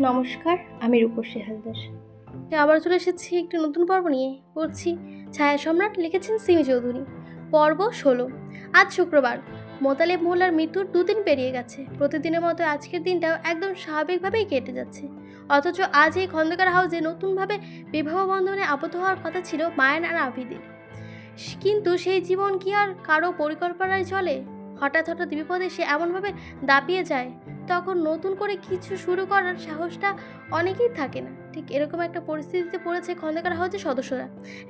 নমস্কার, আমি রূপসী হালদার। আবার চলে এসেছি একটি নতুন পর্ব নিয়ে। পড়ছি ছায়া সম্রাট লিখেছেন সিমি চৌধুরী। পর্ব ষোলো। আজ শুক্রবার। মোতালেব মোল্লার মৃত্যুর দুদিন পেরিয়ে গেছে। প্রতিদিনের মতো আজকের দিনটাও একদম স্বাভাবিকভাবেই কেটে যাচ্ছে। অথচ আজ এই খন্দকার হাউসে নতুনভাবে বিবাহ বন্ধনে আবদ্ধ হওয়ার কথা ছিল মায়ান আর আবিদের। কিন্তু সেই জীবন কি আর কারও পরিকল্পনায় চলে? হঠাৎ হঠাৎ বিপদে সে এমনভাবে দাপিয়ে যায়, তখন নতুন করে কিছু শুরু করার সাহসটা অনেকেই থাকে না। ঠিক এরকম একটা পরিস্থিতিতে পড়েছে খন্দকার হাউসের সদস্যরা।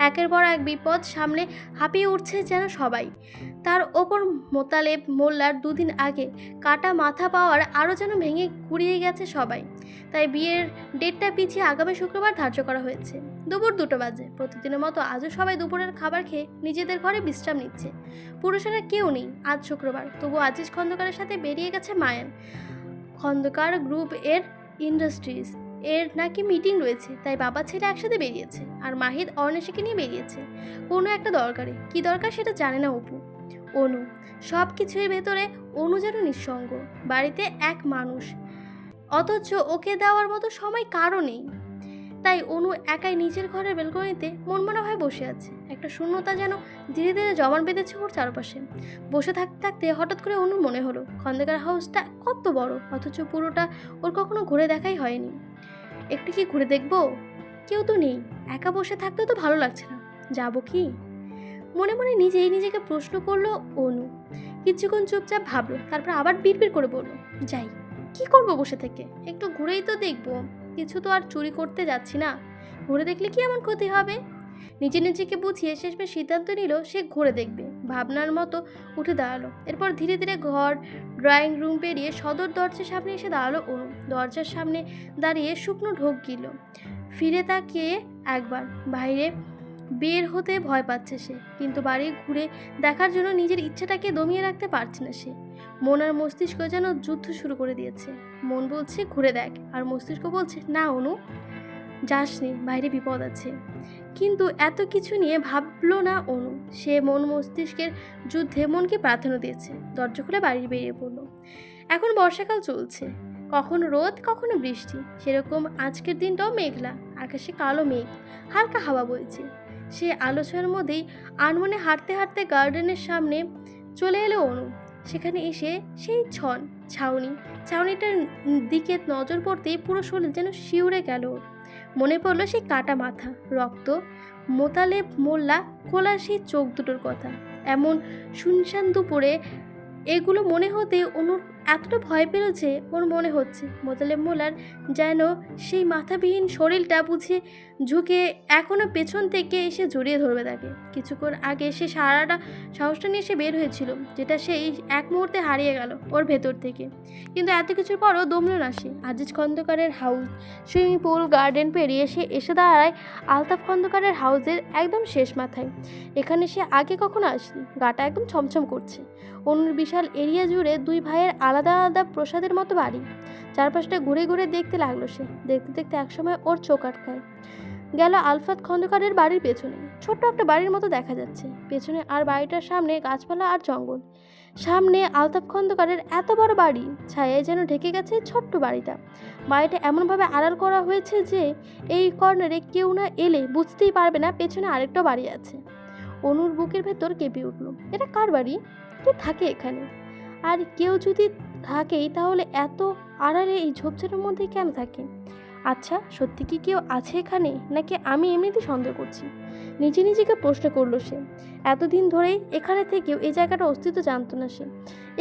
একের পর এক বিপদ সামনে হাঁপিয়ে উঠছে যেন সবাই। তার ওপর মোতালেব মোল্লার দুদিন আগে কাটা মাথা পাওয়ার আরও যেন ভেঙে কুড়িয়ে গেছে সবাই। তাই বিয়ের ডেটটা পিছিয়ে আগামী শুক্রবার ধার্য করা হয়েছে। দুপুর দুটো বাজে। প্রতিদিনের মতো আজও সবাই দুপুরের খাবার খেয়ে নিজেদের ঘরে বিশ্রাম নিচ্ছে। পুরুষেরা কেউ নেই আজ শুক্রবার তবু আজিজ খন্দকারের সাথে বেরিয়ে গেছে মায়ান। খন্দকার গ্রুপ এর ইন্ডাস্ট্রিজ, এর নাকি মিটিং রয়েছে, তাই বাবা ছেলে একসাথে বেরিয়েছে আর মাহিদ অর্ণেশীকে নিয়ে বেরিয়েছে। কোনো একটা দরকারে, কি দরকার সেটা জানে না অপু। অনু সব কিছুর ভেতরে অনু যেন নিঃসঙ্গ, বাড়িতে এক মানুষ। অথচ ওকে দেওয়ার মতো সময় কারও নেই। তাই অনু একাই নিজের ঘরের বেলকনিতে মনমনা হয়ে বসে আছে। একটা শূন্যতা যেন ধীরে ধীরে জমান বেঁধেছে ওর চারপাশে। বসে থাকতে থাকতে হঠাৎ করে অনুর মনে হলো, খন্দকার হাউসটা কত বড়, অথচ পুরোটা ওর কখনো ঘুরে দেখাই হয়নি। একটু কি ঘুরে দেখব? কেউ তো নেই, একা বসে থাকতে তো ভালো লাগছে না। যাব কি? মনে মনে নিজেই নিজেকে প্রশ্ন করল অনু। কিছুক্ষণ চুপচাপ ভাবলো, তারপর আবার বিড়বিড় করে বলল, যাই, কি করব বসে থেকে? একটু ঘুরেই তো দেখব। কিছু তো আর চুরি করতে যাচ্ছি না। ঘুরে দেখলে কি এমন ক্ষতি হবে? নিজে নিজেকে বুঝিয়ে শেষমেশ সিদ্ধান্ত নিল, সে ঘুরে দেখবে। ভাবনার মতো উঠে দাঁড়াল। এরপর ধীরে ধীরে ঘর ড্রয়িং রুম পেরিয়ে সদর দরজার সামনে এসে দাঁড়াল অনু দরজার সামনে দাঁড়িয়ে শুকনো ঢোক গিল ফিরে তাকিয়ে একবার, বাইরে বের হতে ভয় পাচ্ছে সে, কিন্তু বাড়ি ঘুরে দেখার জন্য নিজের ইচ্ছাটাকে দমিয়ে রাখতে পারছে না সে। মন আর মস্তিষ্ক যেন যুদ্ধ শুরু করে দিয়েছে। মন বলছে, ঘুরে দেখ। আর মস্তিষ্ক বলছে, না, অনু, যাসনি, বাইরে বিপদ আছে। কিন্তু এত কিছু নিয়ে ভাবলো না অনু। সে মন মস্তিষ্কের যুদ্ধে মনকে প্রাধান্য দিয়েছে। দরজা খুলে বাড়ি বেরিয়ে পড়ল। এখন বর্ষাকাল চলছে। কখনো রোদ, কখনো বৃষ্টি। সেরকম আজকের দিনটাও মেঘলা। আকাশে কালো মেঘ, হালকা হাওয়া বইছে। সে আলোচনার মধ্যেই আনমনে হাঁটতে হাঁটতে গার্ডেনের সামনে চলে এলো অনু। সেখানে এসে সেই ছন, ছাউনি ছাউনিটার দিকে নজর পড়তেই পুরো শরীর যেন শিউরে গেল মনে পড়ল সেই কাটা মাথা, রক্ত, মোতালেব মোল্লা খোলা সেই চোখ দুটোর কথা। এমন শুনশান দুপুরে এগুলো মনে হতে অনুর এতটা ভয় পেল যে ওর মনে হচ্ছে মোতালেব মোল্লার যেন সেই মাথাবিহীন শরীরটা বুঝে ঝুঁকে এখনও পেছন থেকে এসে জড়িয়ে ধরবে তাকে। কিছুক্ষণ আগে সে সারাটা সাহসটা নিয়ে সে বের হয়েছিল, যেটা সেই এক মুহূর্তে হারিয়ে গেল ওর ভেতর থেকে। কিন্তু এত কিছুর পরও দমল না সে। আজিজ খন্দকারের হাউস, সুইমিং পুল, গার্ডেন পেরিয়ে সে এসে দাঁড়ায় আলতাফ খন্দকারের হাউসের একদম শেষ মাথায়। এখানে সে আগে কখনো আসেনি, গাটা একদম ছমছম করছে। অনুর বিশাল এরিয়া জুড়ে দুই ভাইয়ের আলাদা আলাদা প্রসাদের মতো বাড়ি। চারপাশটা ঘুরে ঘুরে দেখতে লাগল সে। দেখতে দেখতে একসময় ওর চোখ আটকায়। গেল আলফাত খন্দকারের বাড়ির পেছনে। ছোট্ট একটা বাড়ির মতো দেখা যাচ্ছে। পেছনে আর বাড়িটার সামনে গাছপালা আর জঙ্গল। সামনে আলতাফ খন্দকারের এত বড় বাড়ি, ছায়ায় যেন ঢেকে গেছে ছোট্ট বাড়িটা। বাড়িটা এমনভাবে আড়াল করা হয়েছে যে, এই কর্নারে কেউ না এলে বুঝতেই পারবে না পেছনে আরেকটা বাড়ি আছে। অনুর বুকের ভেতর কেঁপে উঠল। এটা কার বাড়ি? কে থাকে এখানে? আর কেউ যদি থাকেই তাহলে এত আড়ালে এই ঝোপঝাড়ের মধ্যে কেন থাকে? আচ্ছা সত্যি কি কেউ আছে এখানে? নাকি আমি এমনিতেই সন্দেহ করছি? নিজে নিজেকে প্রশ্ন করল সে। এতদিন ধরেই এখানে থেকেও এই জায়গাটা অস্তিত্ব জানতো না সে।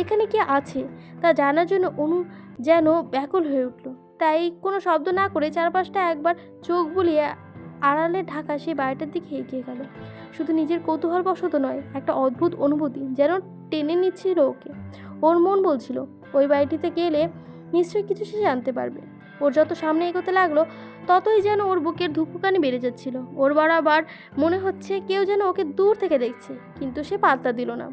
এখানে কে আছে তা জানার জন্য অনু যেন ব্যাকুল হয়ে উঠল। তাই কোনো শব্দ না করে চারপাশটা একবার চোখ বুলিয়ে আড়ালে ঢাকা সেই বাড়িটার দিকে এগিয়ে গেল। শুধু নিজের কৌতূহলবশত নয়, একটা অদ্ভুত অনুভূতি যেন টেনে নিচ্ছিল ওকে। ওর মন বলছিল, ওই বাড়িটিতে গেলে নিশ্চয়ই কিছু সে জানতে পারবে। ওর যত সামনে এগোতে লাগল, ততই যেন ওর বুকের ধুকপুকানি বেড়ে যাচ্ছিল। ওর বরাবর মনে হচ্ছে কেউ যেন ওকে দূর থেকে দেখছে, কিন্তু সে পাত্তা দিল না।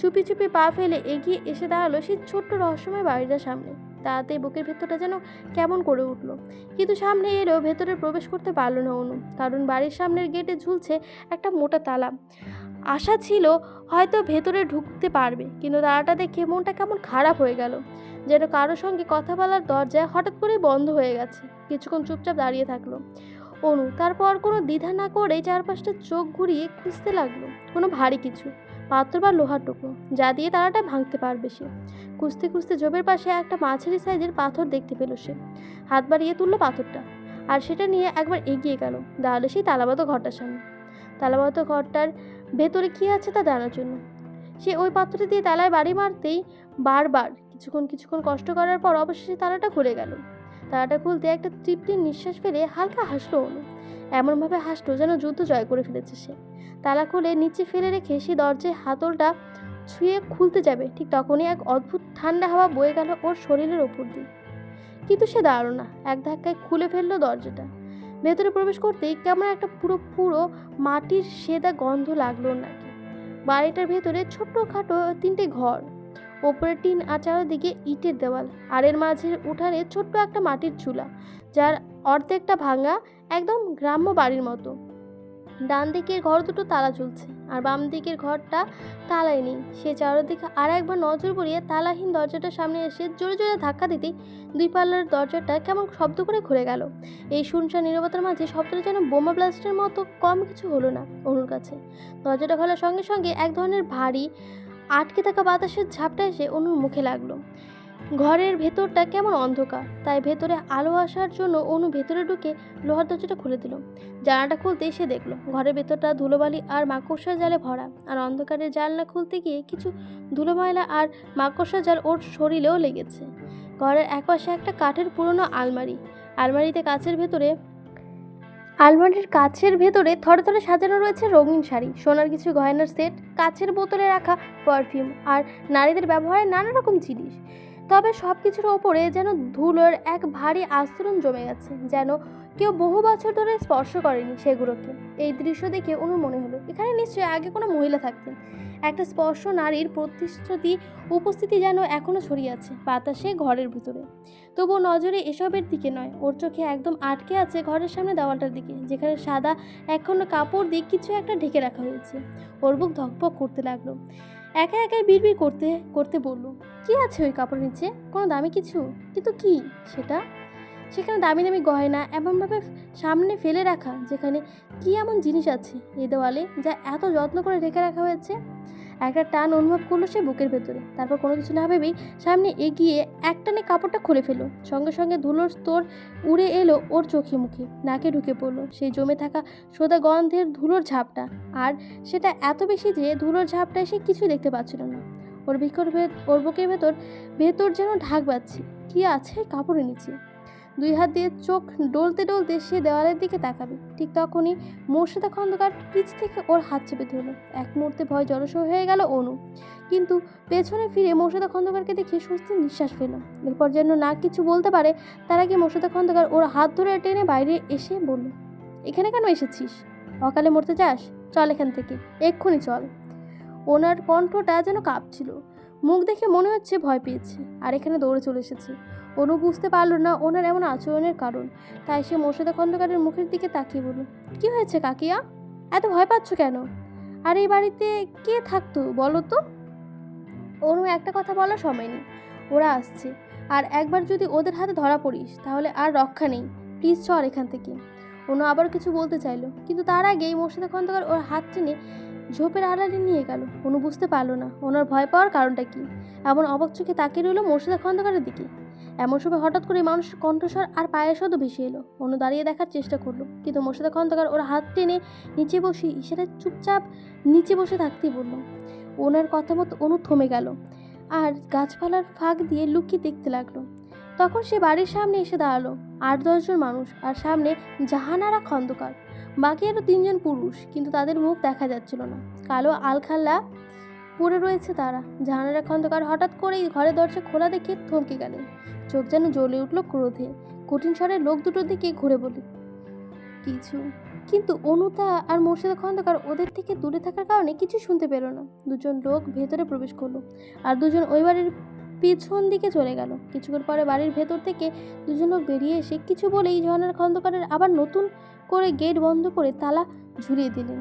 চুপি চুপি পা ফেলে এগিয়ে এসে দাঁড়াল সেই ছোট্ট রহস্যময় বাড়িটার সামনে। তাতে বুকের ভেতরটা যেন কেমন করে উঠল। কিন্তু সামনে এলেও ভেতরে প্রবেশ করতে পারল না অনু, কারণ বাড়ির সামনের গেটে ঝুলছে একটা মোটা তালা। আশা ছিল হয়তো ভেতরে ঢুকতে পারবে, কিন্তু তারাটা দেখে মনটা কেমন খারাপ হয়ে গেল, যেন কারোর সঙ্গে কথা বলার দরজায় হঠাৎ করেই বন্ধ হয়ে গেছে। কিছুক্ষণ চুপচাপ দাঁড়িয়ে থাকল। অনু, তারপর কোনো দ্বিধা না করে চারপাশটা চোখ ঘুরিয়ে খুঁজতে লাগল। কোনো ভারী কিছু পাথর বা লোহার টুকরো, যা দিয়ে তারাটা ভাঙতে পারবে সে। খুঁজতে খুঁজতে জবের পাশে একটা মাঝারি সাইজের পাথর দেখতে পেল সে। হাত বাড়িয়ে তুললো পাথরটা, আর সেটা নিয়ে একবার এগিয়ে গেল। দাঁড়াল সেই তালাবদ্ধ ঘরটার সামনে তালাবদ্ধ ঘরটার ভেতরে কী আছে তা জানার জন্য। সে ওই পাত্রটি দিয়ে তালায় বাড়ি মারতেই বারবার কিছুক্ষণ কিছুক্ষণ কষ্ট করার পর অবশেষে তালাটা খুলে গেল। তালাটা খুলতে একটা তৃপ্তির নিঃশ্বাস ফেলে হালকা হাসলো অনু এমনভাবে হাসলো যেন যুদ্ধ জয় করে ফেলেছে সে। তালা খুলে নিচে ফেলে রেখে সে দরজায় হাতলটা ছুঁয়ে খুলতে যাবে। ঠিক তখনই এক অদ্ভুত ঠান্ডা হাওয়া বয়ে গেল ওর শরীরের ওপর দিয়ে। কিন্তু সে দাঁড়াল না। এক ধাক্কায় খুলে ফেলল দরজাটা। ভেতরে প্রবেশ করতেই কেমন একটা পুরো পুরো মাটির সেদা গন্ধ লাগল নাকি। বাড়িটার ভেতরে ছোট্টখাটো তিনটে ঘর ওপরে টিন আর চারদিকে ইটের দেওয়াল আরের মাঝের উঠানে ছোট্ট একটা মাটির চুলা, যার অর্ধেকটা ভাঙা একদম গ্রাম্য বাড়ির মতো। ডান দিকের ঘর দুটো তালা ঝুলছে, আর বাম দিকের ঘরটা তালাই নেই। সে চারদিকে আর একবার নজর পড়িয়ে তালাহীন দরজাটার সামনে এসে জোরে জোরে ধাক্কা দিতেই দুই পাল্লার দরজাটা কেমন শব্দ করে খুলে গেল। এই শুনশান নীরবতার মাঝে শব্দটা যেন বোমা ব্লাস্টের মতো কম কিছু হলো না অনুর কাছে। দরজাটা খোলার সঙ্গে সঙ্গে এক ধরনের ভারী, আটকে থাকা বাতাসের ঝাপটা এসে অনুর মুখে লাগল। ঘরের ভেতরটা কেমন অন্ধকার, তাই ভেতরে আলো আসার জন্য অনু ভেতরে ঢুকে লোহার দরজাটা খুলে দিল। জানালাটা খুলতে এসে দেখল, ঘরের ভেতরটা ধুলোবালি আর মাকড়সার জালে ভরা। আর অন্ধকারের জানলা খুলতে গিয়ে কিছু ধুলো ময়লা আর মাকড়সার জাল ওর শরীরেও লেগেছে। ঘরের একপাশে একটা কাঠের পুরনো আলমারি। আলমারিতে কাছের ভেতরে, আলমারির কাছের ভেতরে থরে থরে সাজানো রয়েছে রঙিন শাড়ি, সোনার কিছু গয়নার সেট, কাছের বোতলে রাখা পারফিউম আর নারীদের ব্যবহারের নানা রকম জিনিস। তবে সব কিছুর ওপরে যেন ধুলোর এক ভারী আস্তরণ জমে গেছে, যেন কেউ বহু বছর ধরে স্পর্শ করেনি সেগুলোকে। এই দৃশ্য দেখে অনুর মনে হলো, এখানে নিশ্চয়ই আগে কোনো মহিলা থাকতেন। একটা স্পর্শ নারীর প্রতিশ্রুতি উপস্থিতি যেন এখনও ছড়িয়ে আছে, বাতাসে ঘরের ভিতরে। তবুও নজরে এসবের দিকে নয়, ওর চোখে একদম আটকে আছে ঘরের সামনে দেওয়ালটার দিকে, যেখানে সাদা এখনও কাপড় দিয়ে কিছু একটা ঢেকে রাখা হয়েছে। ওর বুক ধকপক করতে লাগল। একা একাই বিড়বিড় করতে করতে বলল, কি আছে ওই কাপড় নিচে? কোনো দামি কিছু? কিন্তু কি সেটা? সেখানে দামি দামি গয়না, এমনভাবে সামনে ফেলে রাখা, যেখানে কি এমন জিনিস আছে এই দেওয়ালে, যা এত যত্ন করে রেখে রাখা হয়েছে? একটা টান অনুভব করল সে বুকের ভেতরে। তারপর কোনো কিছু না ভেবেই সামনে এগিয়ে একটানে কাপড়টা খুলে ফেলো সঙ্গে সঙ্গে ধুলোর স্তর উড়ে এলো ওর চোখে মুখে, নাকে ঢুকে পড়ল। সেই জমে থাকা সোদা গন্ধের ধুলোর ঝাপটা। আর সেটা এত বেশি যে ধুলোর ঝাপটা সে কিছুই দেখতে পাচ্ছিল না। ওর ভিতর ওর বুকের ভেতর ভেতর যেন ঢাক বাজছে। কি আছে কাপড়ের নিচে? দুই হাত দিয়ে চোখ ডলতে ডলতে সে দেওয়ালের দিকে তাকাবে। ঠিক তখনই মোর্শেদা খন্দকার পিছ থেকে ওর হাত চেপে ধরলো। এক মুহূর্তে ভয় জড়সড় হয়ে গেল অনু। কিন্তু পেছনে ফিরে মোর্শেদা খন্দকারকে দেখে স্বস্তির নিঃশ্বাস ফেল এরপর যেন না কিছু বলতে পারে, তার আগে মোর্শেদা খন্দকার ওর হাত ধরে টেনে বাইরে এসে বলল, এখানে কেন এসেছিস? অকালে মরতে চাস? চল এখান থেকে। এক্ষুনি চল। ওনার কণ্ঠটা যেন কাঁপছিল। মুখ দেখে মনে হচ্ছে ভয় পেয়েছে, আর এখানে দৌড়ে চলে এসেছে। অনু বুঝতে পারল না ওনার এমন আচরণের কারণ। তাই সে মোর্শেদা খন্দকারের মুখের দিকে তাকিয়ে বলল, কি হয়েছে কাকিয়া? এত ভয় পাচ্ছ কেন? আর এই বাড়িতে কে থাকতো বলো তো? অনু একটা কথা বলার সময় নেই, ওরা আসছে। আর একবার যদি ওদের হাতে ধরা পড়িস, তাহলে আর রক্ষা নেই। প্লিজ চল এখান থেকে। অনু আবার কিছু বলতে চাইলো, কিন্তু তার আগেই মোর্শেদা খন্দকার ওর হাত টেনে ঝোপের আড়ালে নিয়ে গেল। অনু বুঝতে পারল না, ওনার ভয় পাওয়ার কারণটা কি? এমন অবাক চোখে তাকিয়ে রইল মোর্শেদা খন্দকারের দিকে। এমন সময় হঠাৎ করে মানুষের কণ্ঠস্বর আর পায়ের শব্দ ভেসে এলো। অনু দাঁড়িয়ে দেখার চেষ্টা করল, কিন্তু মোর্শেদা খন্দকার ওর হাত টেনে নিচে বসে ইশারায় চুপচাপ নিচে বসে থাকতেই বলল, ওনার কথা মতো অনু থমে গেল। আর গাছপালার ফাঁক দিয়ে লুকিয়ে দেখতে লাগল। তখন সে বাড়ির সামনে এসে দাঁড়াল, আট দশজন মানুষ, আর সামনে জাহানারা খন্দকার। বাকি আরও তিনজন পুরুষ, কিন্তু তাদের মুখ দেখা যাচ্ছিল না। কালো আলখাল্লা পড়ে রয়েছে তারা। জাহানারা খন্দকার হঠাৎ করেই ঘরের দরজা খোলা দেখে থমকে গেলেন। চোখ যেন জ্বলে উঠল ক্রোধে। কঠিন স্বরে লোক দুটোর দিকে ঘুরে বলি কিছু। কিন্তু অনুতা আর মোর্শেদা খন্দকার ওদের থেকে দূরে থাকার কারণে কিছু শুনতে পেল না। দুজন লোক ভেতরে প্রবেশ করল আর দুজন ওই বাড়ির পিছন দিকে চলে গেল। কিছুক্ষণ পরে বাড়ির ভেতর থেকে দুজন লোক বেরিয়ে এসে কিছু বলেই ঝর্ণার খন্দকারের আবার নতুন করে গেট বন্ধ করে তালা ঝুলিয়ে দিলেন।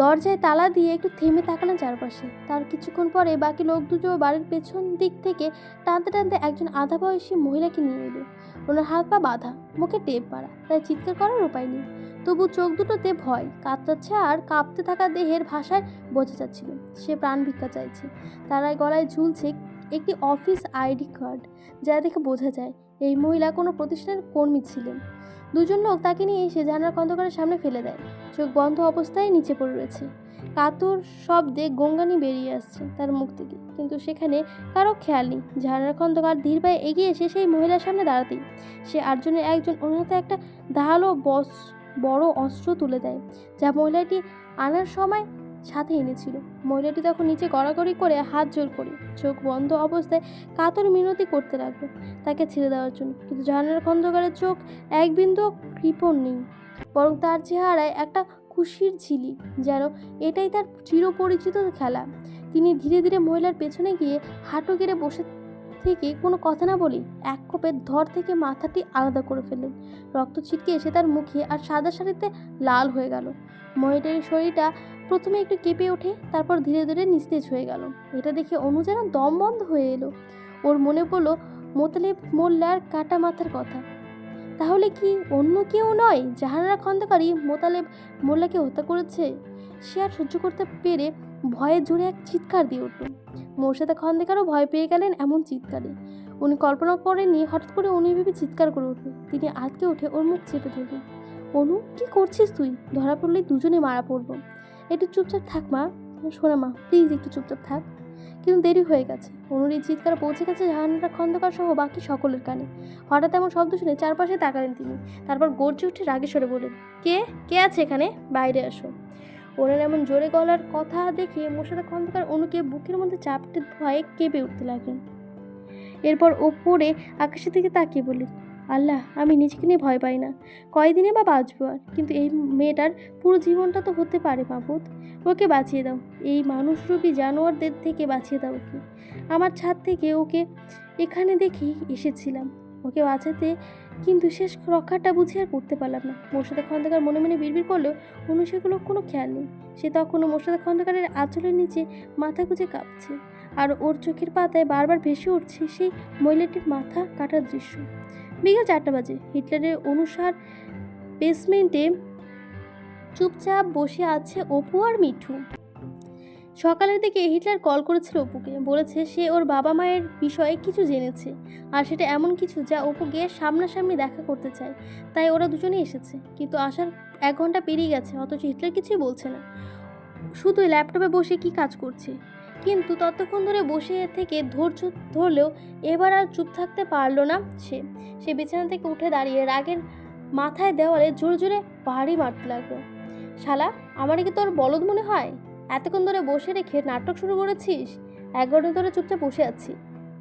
দরজায় তালা দিয়ে একটু থেমে তাকালেন চারপাশে। তার কিছুক্ষণ পরে বাকি লোক দুটো বাড়ির পেছন দিক থেকে টানতে টানতে একজন আধা বয়সী মহিলাকে নিয়ে এলো। ওনার হাত পা বাঁধা, মুখে টেপ মারা, তাই চিৎকার করার উপায় নেই। তবু চোখ দুটোতে ভয়, কাতরাচ্ছে আর কাঁপতে থাকা দেহের ভাষায় বোঝা যাচ্ছিল, সে প্রাণ ভিক্ষা চাইছে। তার গলায় ঝুলছে একটি অফিস আইডি কার্ড, যা দেখে বোঝা যায় এই মহিলা কোনো প্রতিষ্ঠানের কর্মী ছিলেন। দুজন লোক তাকে নিয়ে এসে জানার খন্দকারের সামনে ফেলে দেয়। চোখ বন্ধ অবস্থায় নিচে পড়ে রয়েছে। কাতুর শব্দে গঙ্গানি বেরিয়ে আসছে তার মুখ থেকে। কিন্তু সেখানে কারও খেয়াল নেই। ঝাড়ার খন্দকার ধীর পায়ে এগিয়ে এসে সেই মহিলার সামনে দাঁড়াতেই সে আটজনের একজন হাতে একটা ধারালো বস বড় অস্ত্র তুলে দেয়, যা মহিলাটি আনার সময় সাথে এনেছিল। মহিলাটি তখন নিচে গড়াগড়ি করে হাত জোর করে চোখ বন্ধ অবস্থায় কাতর মিনতি করতে লাগল তাকে ছেড়ে দেওয়ার জন্য। কিন্তু জাহানার খন্দকারের চোখ এক বিন্দু কৃপণ নেই, বরং তার চেহারায় একটা খুশির ঝিলি যেন এটাই তার চিরপরিচিত খেলা। তিনি ধীরে ধীরে মহিলার পেছনে গিয়ে হাঁটু গেড়ে বসে থেকে কোনো কথা না বলি এক কোপে ধর থেকে মাথাটি আলাদা করে ফেললেন। রক্ত ছিটকে এসে তার মুখে আর সাদা শাড়িতে লাল হয়ে গেল। মহিলার শরীরটা প্রথমে একটু কেঁপে ওঠে, তারপর ধীরে ধীরে নিস্তেজ হয়ে গেল। এটা দেখে অনু যেন দম বন্ধ হয়ে এলো। ওর মনে পড়ল, মোতালেব মোল্লার কাটা মাথার কথা। তাহলে কি অন্য কেউ নয়, জাহানারা খন্দকারী মোতালেব মোল্লাকে হত্যা করেছে? সে আর সহ্য করতে পেরে ভয়ে জোরে এক চিৎকার দিয়ে উঠল। মোর্শেদা খন্দকারও ভয় পেয়ে গেলেন এমন চিৎকারে। উনি কল্পনা করেননি, হঠাৎ করে উনি ভেবে চিৎকার করে উঠবে তিনি আটকে উঠে ওর মুখ চেপে ধরলেন। অনু, কি করছিস তুই? ধরা পড়লে দুজনে মারা পড়ব। একটু চুপচাপ থাক, মা। শোনা, মা প্লিজ একটু চুপচাপ থাক। কিন্তু দেরি হয়ে গেছে। অনুর এই চিৎকার পৌঁছে গেছে জাহানারা খন্দকার সহ বাকি সকলের কানে। হঠাৎ এমন শব্দ শুনে চারপাশে তাকালেন তিনি। তারপর গর্জে উঠে রাগে সরে বললেন, কে? কে আছে এখানে? বাইরে আসো ওনার এমন জোরে গলার কথা দেখে মোর্শেদা খন্দকার অনুকে বুকের মধ্যে চাপটে ভয়ে কেঁপে উঠতে লাগলেন। এরপর ওপরে আকাশের দিকে তাকিয়ে বললেন, আল্লাহ, আমি নিজেকে নিয়ে ভয় পাই না। কয়দিনে বা বাঁচবো আর? কিন্তু এই মেয়েটার পুরো জীবনটা তো হতে পারে মাবুদ। ওকে বাঁচিয়ে দাও। এই মানুষরূপী জানোয়ারদের থেকে বাঁচিয়ে দাও ওকে। আমার ছাদ থেকে ওকে এখানে দেখেই এসেছিলাম। ওকে বাঁচাতে কিন্তু শেষ রক্ষাটা বুঝে আর করতে পারলাম না। মোর্শেদা খন্দকার মনে মনে বিড়বিড় করলেও অনু সেগুলো কোনো খেয়াল নেই। সে তখনও মোর্শেদা খন্দকারের আঁচলের নিচে মাথা গুজে কাঁপছে আর ওর চোখের পাতায় বারবার ভেসে উঠছে সেই মহিলাটির মাথা কাটার দৃশ্য। বিকেল চারটা বাজে। হিটলারের অনুসার বেসমেন্টে চুপচাপ বসে আছে অপু আর মিঠু। সকালের দিকে হিটলার কল করেছিল অপুকে, বলেছে সে ওর বাবা মায়ের বিষয়ে কিছু জেনেছে, আর সেটা এমন কিছু যা অপু গিয়ে সামনাসামনি দেখা করতে চায়। তাই ওরা দুজনেই এসেছে, কিন্তু আসার এক ঘণ্টা পেরিয়ে গেছে, অথচ হিটলার কিছুই বলছে না। শুধু ল্যাপটপে বসে কি কাজ করছে? কিন্তু ততক্ষণ ধরে বসে থেকে ধৈর্য ধরলেও এবার আর চুপ থাকতে পারল না সে। সে বিছানা থেকে উঠে দাঁড়িয়ে রাগের মাথায় দেওয়ালে জোরে জোরে বাড়ি মারতে লাগল। শালা, আমার কি তোর বলদ মনে হয়? এতক্ষণ ধরে বসে রেখে নাটক শুরু করেছিস? এক ঘণ্টা ধরে চুপচাপ বসে আছি।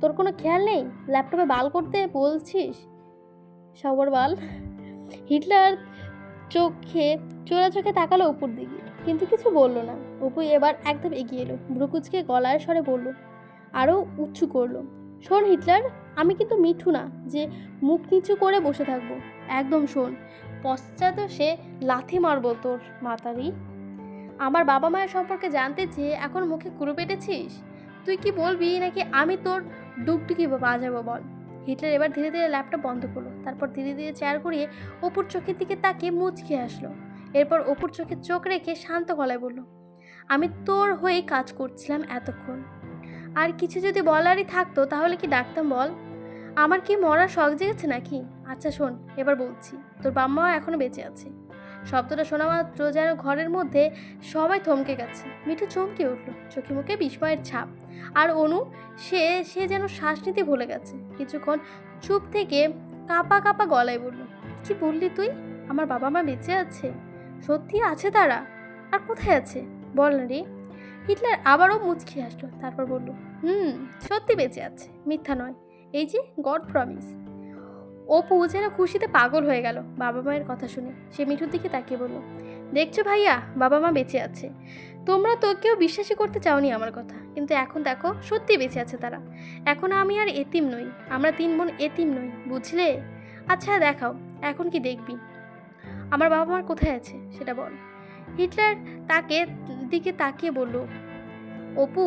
তোর কোনো খেয়াল নেই? ল্যাপটপে বাল করতে বলছিস? সবর বাল? হিটলার চোখে, চোরা চোখে তাকালো উপর দিকে, কিন্তু কিছু বলল না। অপু এবার একদম এগিয়ে এলো, ভ্রুকুচকে গলায় স্বরে বলল আরও উঁচু করল। শোন হিটলার, আমি কিন্তু মিঠু না, যে মুখ নিচু করে বসে থাকব। একদম শোন পশ্চাৎ সে লাথি মারবো তোর মাতারি। আমার বাবা মায়ের সম্পর্কে জানতে চেয়ে এখন মুখে কুড়ো পেটেছিস? তুই কি বলবি নাকি আমি তোর ডুবটুকি বাজাবো বল? হিটলার এবার ধীরে ধীরে ল্যাপটপ বন্ধ করল। তারপর ধীরে ধীরে চেয়ার করিয়ে অপুর চোখের দিকে তাকিয়ে মুচকে আসলো এরপর অপুর চোখে চোখ রেখে শান্ত গলায় বলল, আমি তোর হয়ে কাজ করছিলাম এতক্ষণ। আর কিছু যদি বলারই থাকতো তাহলে কি ডাকতাম বল? আমার কি মরার শখ জেগেছে নাকি? আচ্ছা শোন, এবার বলছি। তোর বাম্মাও এখনও বেঁচে আছে। শব্দটা শোনা মাত্র যেন ঘরের মধ্যে সবাই থমকে গেছে। মিঠু চমকে উঠল, চোখে মুখে বিস্ময়ের ছাপ। আর অনু, সে সে যেন শ্বাস নিতে ভুলে গেছে। কিছুক্ষণ চুপ থেকে কাঁপা কাঁপা গলায় বলল, কি বললি তুই? আমার বাবা মা বেঁচে আছে? সত্যি আছে তারা? আর কোথায় আছে? বল রে। হিটলার আবারও মুচকি আসলো তারপর বলল, হুম, সত্যি বেঁচে আছে। মিথ্যা নয়। এই যে, গড প্রমিস। অপু যেন খুশিতে পাগল হয়ে গেল বাবা মায়ের কথা শুনে। সে মিঠুর দিকে তাকিয়ে বলল, দেখছ ভাইয়া, বাবা মা বেঁচে আছে। তোমরা তো কেউ বিশ্বাসই করতে চাওনি আমার কথা। কিন্তু এখন দেখো সত্যি বেঁচে আছে তারা। এখন আমি আর এতিম নই, আমরা তিন বোন এতিম নই, বুঝলে? আচ্ছা দেখাও, এখন কি দেখবি? আমার বাবা মার কোথায় আছে, সেটা বল। হিটলার তাকে, দিকে তাকিয়ে বলল, অপু,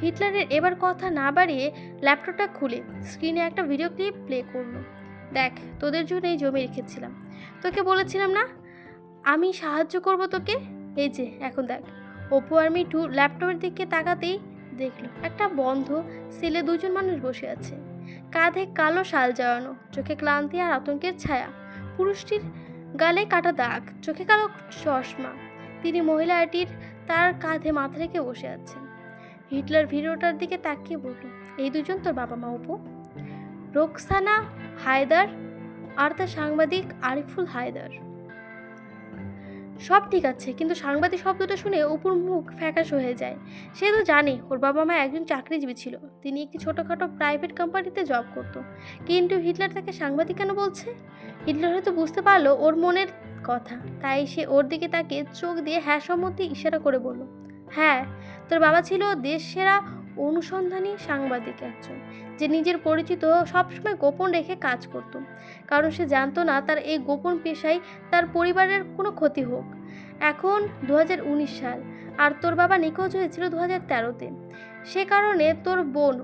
হিটলারের এবার কথা না বাড়িয়ে ল্যাপটপটা খুলে। স্ক্রিনে একটা ভিডিও ক্লিপ প্লে করল। দেখ, তোদের জন্য এই জমি রেখেছিলাম। তোকে বলেছিলাম না? আমি সাহায্য করব তোকে? এই যে, এখন দেখ। অপু আর মিঠু ল্যাপটপের দিকে তাকাতেই দেখল, একটা বন্ধ সেলে দুজন মানুষ বসে আছে। কাঁধে কালো শাল জড়ানো চোখে ক্লান্তি আর আতঙ্কের ছায়া। পুরুষটির গালে কাটা দাগ, চোখে কালো চশমা। তিনি মহিলাটির তার কাঁধে মাথা রেখে বসে আছেন। হিটলার ভিডিওটার দিকে তাকিয়ে বলল, এই দুজন তোর বাবা মা, অপু? রোকসানা হায়দার আর তার সাংবাদিক আরিফুল হায়দার। সব ঠিক আছে, কিন্তু সাংবাদিক শব্দটা শুনে অপুর মুখ ফ্যাকাশ হয়ে যায়। সে তো জানে, ওর বাবা মা একজন চাকরিজীবী ছিল। তিনি একটি ছোটোখাটো প্রাইভেট কোম্পানিতে জব করতো। কিন্তু হিটলার তাকে সাংবাদিক কেন বলছে? হিটলার হয়তো বুঝতে পারল ওর মনের কথা, তাই সে ওর দিকে তাকে চোখ দিয়ে হ্যাঁ সম্মতি ইশারা করে বলল হ্যাঁ তোর বাবা ছিল দেশ সেরা অনুসন্ধানী সাংবাদিক একজন, যে নিজের পরিচিত সবসময় গোপন রেখে কাজ করত। কারণ সে জানতো না তার এই গোপন পেশায় তার পরিবারের কোনো ক্ষতি হোক। এখন দু হাজার উনিশ সাল, আর তোর বাবা নিখোঁজ হয়েছিল দু হাজার তেরোতে সে কারণে তোর বোন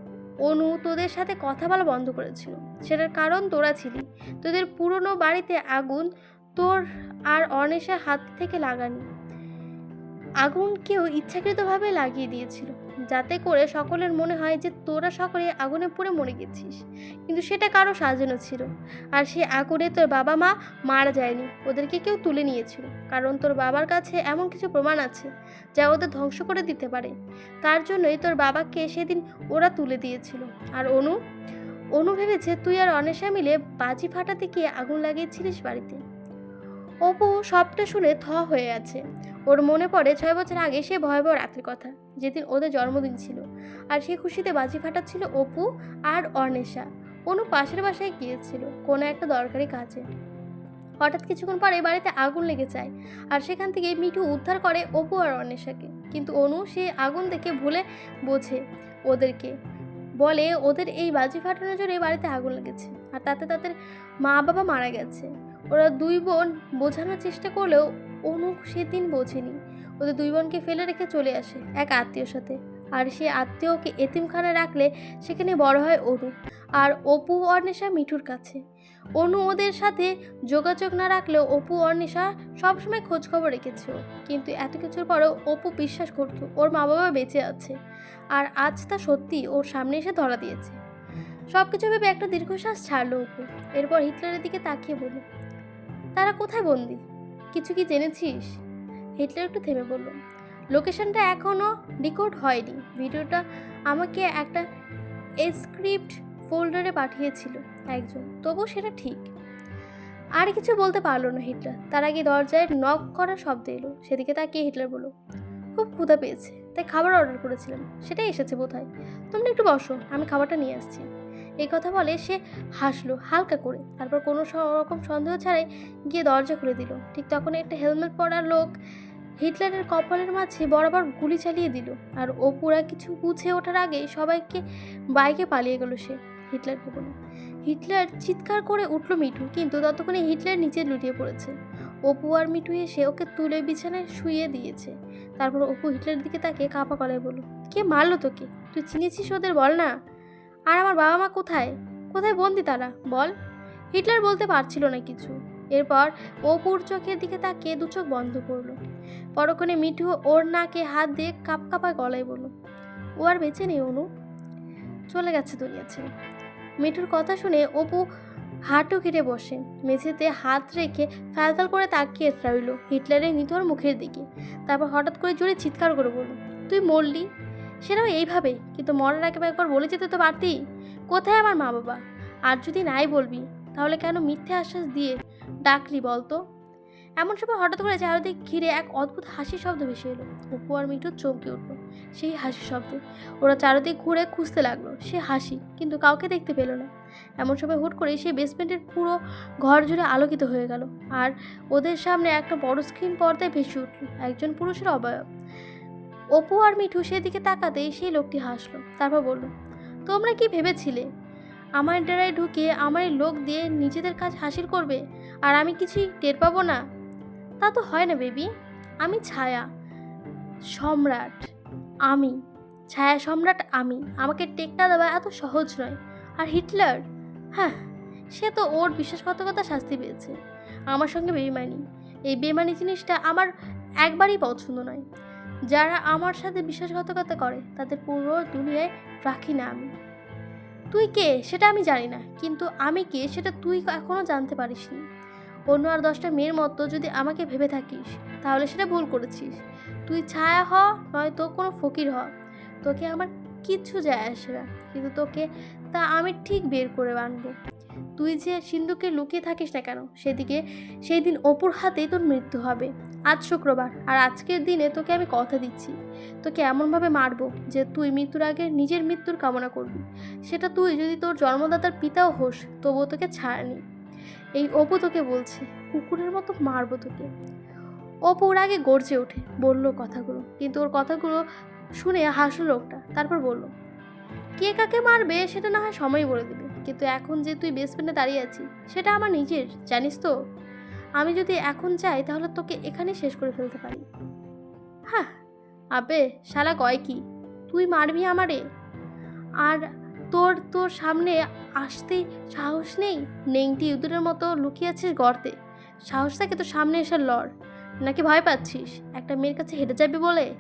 অনু তোদের সাথে কথা বলা বন্ধ করেছিল। সেটার কারণ তোরা ছিলি। তোদের পুরনো বাড়িতে আগুন তোর আর অর্ণেশের হাত থেকে লাগানি। আগুন কেউ ইচ্ছাকৃতভাবে লাগিয়ে দিয়েছিল, যাতে করে সকলের মনে হয় যে তোরা সকলে আগুনে পুড়ে মরে গেছিস। কিন্তু সেটা কারও সাজানো ছিল। আর সে আগুনে তোর বাবা মা মারা যায়নি, ওদেরকে কেউ তুলে নিয়েছিল। কারণ তোর বাবার কাছে এমন কিছু প্রমাণ আছে, যা ওদের ধ্বংস করে দিতে পারে। তার জন্যই তোর বাবাকে সেদিন ওরা তুলে দিয়েছিল। আর অনু অনু ভেবেছে তুই আর অনেশা মিলে বাজি ফাটাতে গিয়ে আগুন লাগিয়েছিলিস বাড়িতে। অপু সবটা শুনে থ হয়ে আছে ওর মনে পড়ে ছয় বছর আগে সে ভয়াবহ রাত্রির কথা, যেদিন ওদের জন্মদিন ছিল। আর সে খুশিতে বাজি ফাটাচ্ছিল অপু আর অর্ণেশা অনু পাশের বাসায় গিয়েছিল, কোনো একটা দরকারি কাজে। হঠাৎ কিছুক্ষণ পরে বাড়িতে আগুন লেগে যায়, আর সেখান থেকে মিঠু উদ্ধার করে অপু আর অর্ণেশাকে কিন্তু অনু সে আগুন দেখে ভুলে বোঝে ওদেরকে। বলে, ওদের এই বাজি ফাটানোর জন্য বাড়িতে আগুন লেগেছে, আর তাতে তাদের মা বাবা মারা গেছে। ওরা দুই বোন বোঝানোর চেষ্টা করলেও অনু সেদিন বোঝেনি। ওদের দুই বোনকে ফেলে রেখে চলে আসে এক আত্মীয়র সাথে। আর সে আত্মীয়কে এতিমখানায় রাখলে সেখানে বড় হয় অনু। আর অপু অর্ণেশা মিঠুর কাছে। অনু ওদের সাথে যোগাযোগ না রাখলেও অপু অর্ণেশা সবসময় খোঁজ খবর রেখেছে। কিন্তু এত কিছুর পরেও অপু বিশ্বাস করতো ওর মা বাবা বেঁচে আছে। আর আজ তা সত্যি ওর সামনে এসে ধরা দিয়েছে। সব কিছু ভেবে একটা দীর্ঘশ্বাস ছাড়লো অপু। এরপর হিটলারের দিকে তাকিয়ে বলল তারা কোথায় বন্দি? কিছু কি জেনেছিস? হিটলার একটু থেমে বলল, লোকেশনটা এখনও রেকর্ড হয়নি। ভিডিওটা আমাকে একটা স্ক্রিপ্ট ফোল্ডারে পাঠিয়েছিল একজন। তবু সেটা ঠিক। আর কিছু বলতে পারল না হিটলার। তার আগে দরজায় নক করার শব্দ এলো। সেদিকে তাকিয়ে হিটলার বলল, খুব ক্ষুধা পেয়েছে। তাই খাবার অর্ডার করেছিলাম। সেটাই এসেছে বোধ হয় তোমরা একটু বসো, আমি খাবারটা নিয়ে আসছি। এই কথা বলে সে হাসলো হালকা করে। তারপর কোনো রকম সন্দেহ ছাড়াই গিয়ে দরজা খুলে দিল। ঠিক তখন একটা হেলমেট পরা লোক হিটলারের কপালের মাঝে বরাবর গুলি চালিয়ে দিল। আর ও পুরা কিছু বুঝে ওঠার আগে সবাইকে বাইকে পালিয়ে গেল সে হিটলারকে বলে হিটলার চিৎকার করে উঠল মিঠু, কিন্তু ততক্ষণে হিটলার নিচে লুটিয়ে পড়েছে। অপু আর মিঠু এসে ওকে তুলে বিছানায় শুইয়ে দিয়েছে। তারপর অপু হিটলারের দিকে তাকে কাপা গলায় বলল, কে মারলো তোকে? তুই চিনেছিস ওদের? বল না। আর আমার বাবা মা কোথায়? কোথায় বন্দি তারা? বল। হিটলার বলতে পারছিল না কিছু। এরপর অপুর চোখের দিকে তাকিয়ে দু চোখ বন্ধ করল। পরক্ষণে মিঠু ওর নাকে হাত দিয়ে কাপ কাপা গলায় বলল, ও আর বেঁচে নেই, অনু। চলে গেছে দুনিয়া ছেড়ে। মিঠুর কথা শুনে অপু হাঁটু কেটে বসে। মেঝেতে হাত রেখে ফ্যালফ্যাল করে তাকিয়ে রইল হিটলারের নিথর মুখের দিকে। তারপর হঠাৎ করে জোরে চিৎকার করে বলল, তুই মরলি? সেটাও এইভাবে, কিন্তু মরার আগে একবার বলে যেতে তো পারতি। কোথায় আমার মা বাবা আর যদি নাই বলবি, তাহলে কেন মিথ্যে আশ্বাস দিয়ে ডাকলি বলতো? এমন সময় হঠাৎ করে চারিদিক ঘিরে এক অদ্ভুত হাসির শব্দ ভেসে এলো। অপু আর মিঠু চমকে উঠল। সেই হাসির শব্দে। ওরা চারিদিক ঘুরে খুঁজতে লাগল। সে হাসি, কিন্তু কাউকে দেখতে পেল না। এমন সময় হুট করে সেই বেসমেন্টের পুরো ঘর জুড়ে আলোকিত হয়ে গেল। আর ওদের সামনে একটা বড় স্ক্রিন পর্দায় ভেসে উঠল। একজন পুরুষের অবয়ব। অপু আর মিঠু সেদিকে তাকাতেই সেই লোকটি হাসলো, তারপর বলল, তোমরা কি ভেবেছিলে? আমার ডেরায় ঢুকে আমার লোক দিয়ে নিজেদের কাজ হাসিল করবে আর আমি কিছুই টের পাবো না? তা তো হয় না বেবি, আমি ছায়া, সম্রাট, আমি, ছায়া সম্রাট আমি, আমাকে টেক্কা দেওয়া এত সহজ নয়, আর হিটলার হ্যাঁ সে তো ওর বিশ্বাসঘাতকতা শাস্তি পেয়েছে, আমার সঙ্গে বেইমানি, এই বেমানি জিনিসটা আমার একবারই পছন্দ নয় যারা আমার সাথে বিশ্বাসঘাতকতা করে, তাদের পুরো দুনিয়ায় রাখি না আমি। তুই কে? সেটা আমি জানি না, কিন্তু আমি কে সেটা তুই এখনও জানতে পারিসনি। অন্য আর দশটা মেয়ের মতো যদি আমাকে ভেবে থাকিস, তাহলে সেটা ভুল করেছিস। তুই ছায়া হ নয়তো কোনো ফকির হ। তোকে আমার কিচ্ছু যায় আসে না, কিন্তু তোকে তা আমি ঠিক বের করে আনব। তুই যে সিন্ধুকে লুকিয়ে থাকিস না কেন? সেদিকে সেই দিন অপুর হাতেই তোর মৃত্যু হবে। আজ শুক্রবার, আর আজকের দিনে তোকে আমি কথা দিচ্ছি। তোকে এমনভাবে মারবো যে তুই মৃত্যুর আগে নিজের মৃত্যুর কামনা করবি। সেটা তুই যদি তোর জন্মদাতার পিতাও হোস, তবুও তোকে ছাড়নি। এই অপু তোকে বলছে, কুকুরের মতো মারবো তোকে। অপু ওর আগে গর্জে ওঠে, বলল কথাগুলো। কিন্তু ওর কথাগুলো শুনে হাসল লোকটা, তারপর বলল, কে কাকে মারবে সেটা না হয় সময় বলে দেবে। কিন্তু এখন যে তুই ফ্রেন্ডে দাঁড়িয়ে আছিস, সেটা আমার নিজের, জানিস তো? আমি যদি এখন চাই তাহলে তোকে এখানে শেষ করে ফেলতে পারি। হ্যাঁ আবে, শালা কয় কি? তুই মারবি আমারে? আর তোর তোর সামনে আসতে সাহস নেই? নেংটি ইঁদুরের মতো লুকিয়ে গর্তে। সাহস থাকে তো সামনে এসে লড়। নাকি ভয় পাচ্ছিস? একটা মেয়ের কাছে হেঁটে যাবি বলে?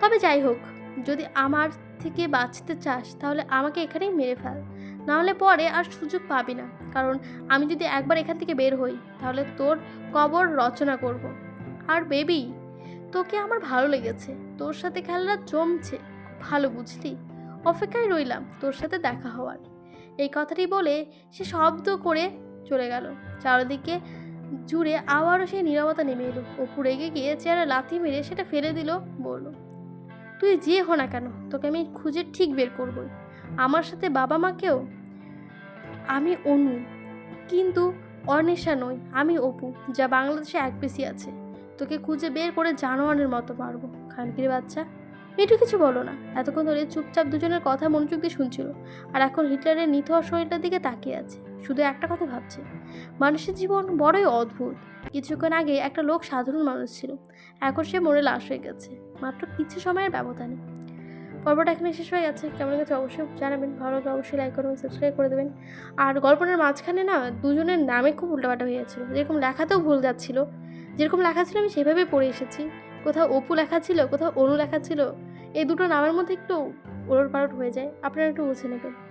তবে যাই হোক, যদি আমার থেকে বাঁচতে চাস, তাহলে আমাকে এখানেই মেরে ফেল। নাহলে পরে আর সুযোগ পাবি না। কারণ আমি যদি একবার এখান থেকে বের হই, তাহলে তোর কবর রচনা করব। আর বেবি, তোকে আমার ভালো লেগেছে। তোর সাথে খেলাটা জমছে। ভালো, বুঝলি? অপেক্ষায় রইলাম তোর সাথে দেখা হওয়ার। এই কথাটি বলে সে শব্দ করে চলে গেল। চারিদিকে জুড়ে আবারও সেই নীরবতা নেমে এলো। অপু রেগে গিয়ে চেয়ারে লাথি মেরে সেটা ফেলে দিল, বলল, তুই যে হো না কেন, তোকে আমি খুঁজে ঠিক বের করবই। আমার সাথে বাবা মাকেও আমি অনু, কিন্তু অর্ণেশা নই, আমি অপু, যা বাংলাদেশে এক বেশি আছে। তোকে খুঁজে বের করে জানোয়ারের মতো পারব খানকির বাচ্চা। মিঠু কিছু বলো না, এতক্ষণ ধরে চুপচাপ দুজনের কথা মনোযোগ দিয়ে শুনছিল, আর এখন হিটলারের নিথ শরীরটার দিকে তাকিয়ে আছে, শুধু একটা কথা ভাবছে। মানুষের জীবন বড়ই অদ্ভুত। কিছুক্ষণ আগে একটা লোক সাধারণ মানুষ ছিল, এখন সে মরে লাশ হয়ে গেছে, মাত্র কিছু সময়ের ব্যবধানে। পর্বটা এখানে শেষ হয়ে গেছে। কেমন গেছে অবশ্যই জানাবেন। ভালো লাগলে অবশ্যই লাইক করবেন সাবস্ক্রাইব করে দেবেন। আর গল্পটার মাঝখানে না দুজনের নামে খুব উল্টাপাল্টা হয়ে যাচ্ছিল। যেরকম লেখাতেও ভুল যাচ্ছিল। যেরকম লেখা ছিল আমি সেভাবেই পড়ে এসেছি। কোথাও অপু লেখা ছিল, কোথাও অনু লেখা ছিল। এই দুটো নামের মধ্যে একটু ওলট পালট হয়ে যায়। আপনারা একটু বুঝে নেবেন।